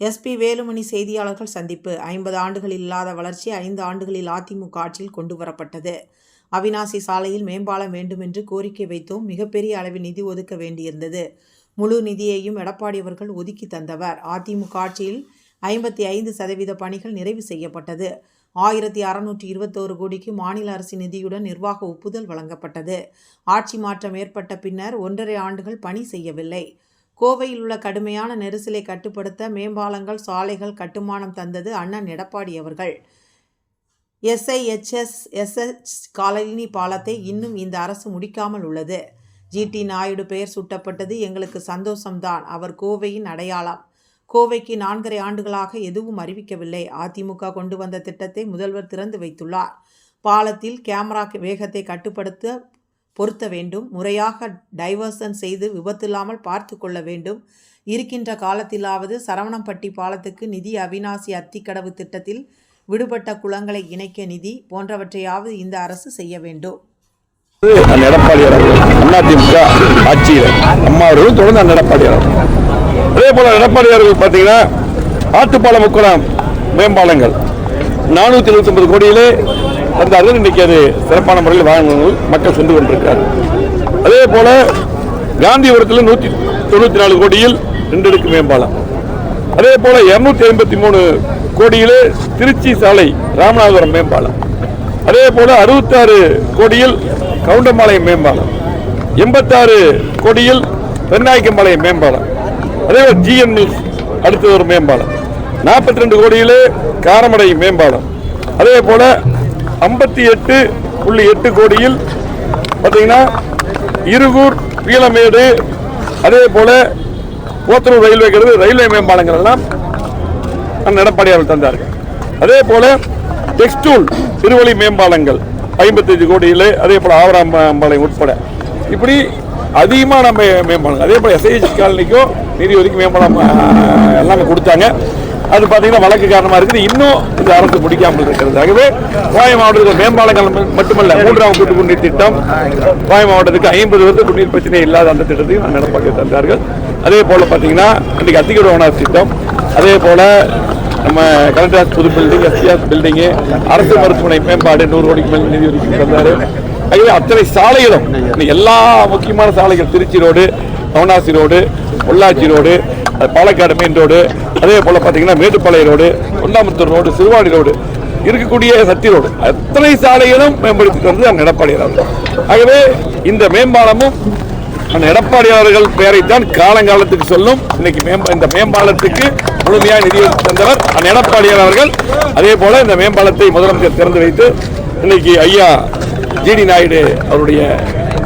SP Velumani செய்தியாளர்கள் சந்திப்பு. ஐம்பது ஆண்டுகளில் இல்லாத வளர்ச்சி ஐந்து ஆண்டுகளில் அதிமுக ஆட்சியில் கொண்டு வரப்பட்டது. அவினாசி சாலையில் மேம்பாலம் வேண்டும் என்று கோரிக்கை வைத்தோம். மிகப்பெரிய அளவில் நிதி ஒதுக்க வேண்டியிருந்தது. முழு நிதியையும் எடப்பாடி அவர்கள் ஒதுக்கி தந்தவர். அதிமுக ஆட்சியில் ஐம்பத்தி ஐந்து சதவீத பணிகள் நிறைவு செய்யப்பட்டது. ஆயிரத்தி அறநூற்றி இருபத்தோரு கோடிக்கு மாநில அரசு நிதியுடன் நிர்வாக ஒப்புதல் வழங்கப்பட்டது. ஆட்சி மாற்றம் ஏற்பட்ட பின்னர் ஒன்றரை ஆண்டுகள் பணி செய்யவில்லை. கோவையில் உள்ள கடுமையான நெரிசலை கட்டுப்படுத்த மேம்பாலங்கள் சாலைகள் கட்டுமானம் தந்தது அண்ணன் எடப்பாடி அவர்கள். எஸ்ஐஹெச்எஸ் எஸ்எச் காலனி பாலத்தை இன்னும் இந்த அரசு முடிக்காமல் உள்ளது. ஜிடி நாயுடு பெயர் சூட்டப்பட்டது எங்களுக்கு சந்தோஷம்தான். அவர் கோவையின் அடையாளம். கோவைக்கு நான்கரை ஆண்டுகளாக எதுவும் அறிவிக்கவில்லை. அதிமுக கொண்டு வந்த திட்டத்தை முதல்வர் திறந்து வைத்துள்ளார். பாலத்தில் கேமரா வேகத்தை கட்டுப்படுத்த பொருத்த வேண்டும் முறையாக டைவர்சன் செய்து விபத்தில்லாமல் பார்த்து கொள்ள வேண்டும். இருக்கின்ற காலத்திலாவது சரவணம்பட்டி பாலத்துக்கு நிதி அவினாசி அத்திக்கடவு திட்டத்தில் விடுபட்ட குளங்களை இணைக்க நிதி போன்றவற்றையாவது இந்த அரசு செய்ய வேண்டும். அந்த எடப்பாடி அதிமுக ஆட்சியில் அம்மா அவர்களும் தொடர்ந்து அந்த எடப்பாடி அதே போல எடப்பாடி அவர்கள் பார்த்தீங்கன்னா ஆட்டுப்பாலம் முக்குளம் மேம்பாலங்கள். நானூற்றி எழுபத்தி ஒன்பது கோடியிலே தந்தார்கள் இன்றைக்கு அது சிறப்பான முறையில் வாகனங்கள் மக்கள் சென்று கொண்டிருக்கிறார். அதே போல காந்திபுரத்தில் நூற்றி தொண்ணூற்றி நாலு கோடியில் ரெண்டு மேம்பாலம். அதே போல இருநூத்தி ஐம்பத்தி மூணு கோடியிலே திருச்சி சாலை ராமநாதபுரம் மேம்பாலம். அதே போல அறுபத்தாறு கோடியில் கவுண்டம்பாளையம் மேம்பாலம். எண்பத்தாறு கோடியில் பெண்ணாய்க்கம்பாளையம் மேம்பாலம். அதே போல் ஜிஎன் அடுத்த அடுத்தது ஒரு மேம்பாலம். நாற்பத்தி ரெண்டு கோடியிலே காரமடை மேம்பாலம். அதே போல ஐம்பத்தி எட்டு புள்ளி எட்டு கோடியில் பார்த்தீங்கன்னா இருகூர் பீலமேடு அதே போல போத்தனூர் ரயில்வே கருது ரயில்வே மேம்பாலங்கள் எல்லாம் எடப்பாடி அவர்கள் தந்தார்கள். அதே போல டெக்ஸ்டூல் திருவழி மேம்பாலங்கள் ஐம்பத்தஞ்சு கோடியில் அதே போல ஆவராம்பாளையம் உட்பட. இப்படி அதிகமாக நம்ம மேம்பாலம் அதே போல எஸ்ஐஹெச் காலனிக்கும் நிதி ஒதுக்கி மேம்பாலம் எல்லாமே கொடுத்தாங்க. அது பார்த்தீங்கன்னா வழக்கு காரணமாக இருக்குது. இன்னும் இந்த அரசு முடிக்காமல் இருக்கிறது. ஆகவே கோவை மாவட்டத்தில் மேம்பாலங்கள் மட்டுமல்ல மூன்றாம் கூட்டு குடிநீர் திட்டம். கோயம் மாவட்டத்துக்கு ஐம்பது வருஷம் குடிநீர் பிரச்சனை இல்லாத அந்த திட்டத்தையும் நான் தந்தார்கள். அதே போல் பார்த்தீங்கன்னா இன்றைக்கு அத்திகூட ஓனர் திட்டம். அதே போல் நம்ம கலெக்டர் புது பில்டிங் எஸ்பிஆர் பில்டிங்கு அரசு மருத்துவமனை மேம்பாடு நூறு கோடிக்கு மேல் நிதி ஒதுக்கி தந்தார். ஆகவே அத்தனை சாலைகளும் எல்லா முக்கியமான சாலைகள் Trichy road கவுனாசி road Pollachi road Palakkad main road அதே போல் பார்த்தீங்கன்னா மேட்டுப்பாளையம் ரோடு ஒன்னாமுத்தூர் ரோடு சிறுவாடி ரோடு இருக்கக்கூடிய சக்தி ரோடு. அத்தனை சாலைகளும் மேம்படுத்திட்டு வந்து அந்த எடப்பாடி அவர்கள். ஆகவே இந்த மேம்பாலமும் அந்த எடப்பாடி அவர்கள் பெயரைத்தான் காலங்காலத்துக்கு சொல்லும். இன்னைக்கு மேம்பா இந்த மேம்பாலத்துக்கு முழுமையாக நிதி தந்தவர் அந்த எடப்பாடியார் அவர்கள். அதே போல இந்த மேம்பாலத்தை முதலமைச்சர் திறந்து வைத்து இன்னைக்கு ஐயா ஜிடி நாயுடு அவருடைய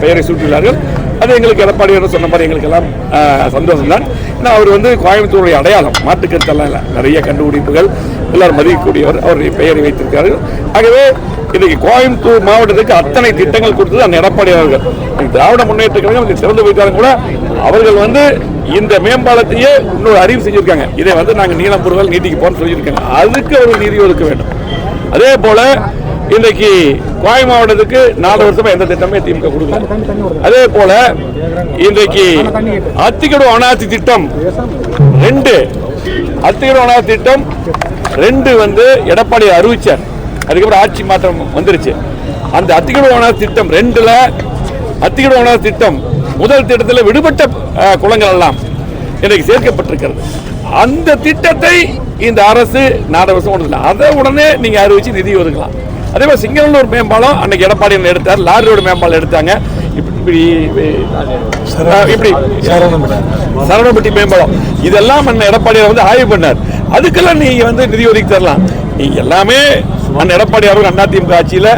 பெயரை சூட்டியுள்ளார்கள் அது எங்களுக்கு எடப்பாடி என்று சொன்ன மாதிரி எங்களுக்கு எல்லாம் சந்தோஷம் தான் ஏன்னா அவர் வந்து கோயம்புத்தூருடைய அடையாளம். மாட்டுக்கருத்தெல்லாம் இல்லை. நிறைய கண்டுபிடிப்புகள் எல்லாரும் மதிக்கக்கூடியவர். அவருடைய பெயரை வைத்திருக்கிறார்கள். ஆகவே இன்னைக்கு கோயம்புத்தூர் மாவட்டத்துக்கு அத்தனை திட்டங்கள் கொடுத்தது அந்த எடப்பாடி அவர்கள். திராவிட முன்னேற்ற கழகம் சிறந்து திறந்து வைத்தாலும் கூட அவர்கள் வந்து இந்த மேம்பாலத்தையே இன்னொரு அறிவு செஞ்சிருக்காங்க. இதை வந்து நாங்கள் நீலம்பூர்கள் நீட்டிக்கு போறோம்னு சொல்லியிருக்காங்க. அதுக்கு அவர்கள் நிதி ஒதுக்க வேண்டும். அதே போல இன்றைக்கு கோவை மாவட்டத்துக்கு நாலு வருஷமா எந்த திட்டமே திமுக கொடுக்கல. அதே போல இன்றைக்கு அத்திக்கடு அனாசி திட்டம் ரெண்டு. அத்திக்கடு அனாசி திட்டம் ரெண்டு வந்து எடப்பாடி அறிவிச்சார். அதுக்கப்புறம் ஆட்சி மாற்றம் வந்துருச்சு. அந்த அத்திக்கடு அனாசி திட்டம் ரெண்டுல அத்திக்கடு அனாசி திட்டம் முதல் திட்டத்தில் விடுபட்ட குளங்கள் எல்லாம் இன்றைக்கு சேர்க்கப்பட்டிருக்கிறது. அந்த திட்டத்தை இந்த அரசு நாலு வருஷம் ஒன்று அதை உடனே நீங்க அறிவிச்சு நிதி ஒதுக்கலாம். அதே மாதிரி சிங்களூர் மேம்பாலம் அன்னைக்கு எடப்பாடி எடுத்தார். லாரி ரோடு மேம்பாலம் எடுத்தாங்க. இப்படி இப்படி சரவணப்பட்டி மேம்பாலம். இதெல்லாம் அண்ணன் எடப்பாடி வந்து ஆய்வு பண்ணார். அதுக்கெல்லாம் நீங்க வந்து நிதி ஒதுக்கி தரலாம். நீங்க எல்லாமே அண்ணன் எடப்பாடி அவர்கள் அதிமுக ஆட்சியில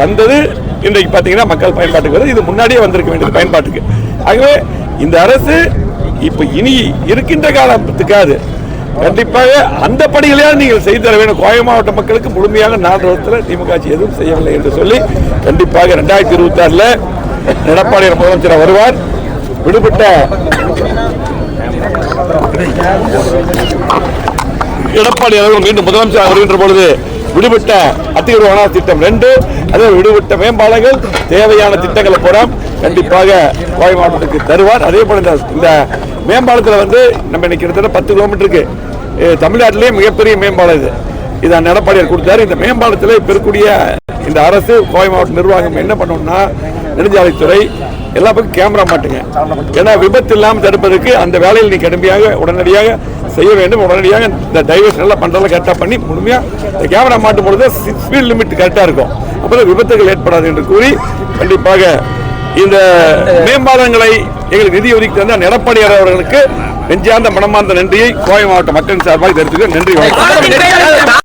தந்தது. இன்றைக்கு பார்த்தீங்கன்னா மக்கள் பயன்பாட்டுக்கு வருது இது முன்னாடியே வந்திருக்க வேண்டியது பயன்பாட்டுக்கு. ஆகவே இந்த அரசு இப்ப இனி இருக்கின்ற காலத்துக்காது கண்டிப்பாக அந்த படிகளையாவது நீங்கள் செய்து தர வேண்டும். கோவை மாவட்ட மக்களுக்கு முழுமையாக நாலு வருஷத்தில் திமுக ஆட்சி எதுவும் செய்யவில்லை என்று சொல்லி கண்டிப்பாக ரெண்டாயிரத்தி இருபத்தி ஆறுல எடப்பாடி முதலமைச்சர் வருவார். விடுபட்ட எடப்பாடி அவர்கள் மீண்டும் முதலமைச்சர் வருகின்ற பொழுது விடுபட்ட அத்தியூர் திட்டம் ரெண்டு அதே விடுபட்ட மேம்பாலங்கள் தேவையான திட்டங்களை பூரா கண்டிப்பாக கோவை மாவட்டத்துக்கு தருவார். அதே போல இந்த மேம்பாலத்தில் வந்து நம்ம இன்னைக்கு கிட்டத்தட்ட பத்து கிலோமீட்டருக்கு தமிழ்நாட்டிலேயே மிகப்பெரிய மேம்பாலம் இது. இதை எடப்பாடியார் கொடுத்தாரு. இந்த மேம்பாலத்தில் இப்போ இருக்கக்கூடிய இந்த அரசு கோவை மாவட்ட நிர்வாகம் என்ன பண்ணணும்னா நெடுஞ்சாலைத்துறை எல்லா பக்கம் கேமரா மாட்டுங்க. ஏன்னா விபத்து இல்லாமல் தடுப்பதற்கு அந்த வேலையில் நீ கடுமையாக உடனடியாக செய்ய வேண்டும். உடனடியாக இந்த டைவர்ஷன் எல்லாம் பண்றதெல்லாம் கரெக்டாக பண்ணி முழுமையாக இந்த கேமரா மாட்டும் பொழுது ஸ்பீட் லிமிட் கரெக்டாக இருக்கும். அப்போ விபத்துகள் ஏற்படாது என்று கூறி கண்டிப்பாக இந்த மேம்பாலங்களை எங்களுக்கு நிதி ஒதுக்கி தந்த எடப்பாடியார் அவர்களுக்கு நெஞ்சார்ந்த மனமார்ந்த நன்றியை கோவை மாவட்ட மக்களின் சார்பாக தெரிவித்துக்கிறேன் நன்றி. வணக்கம்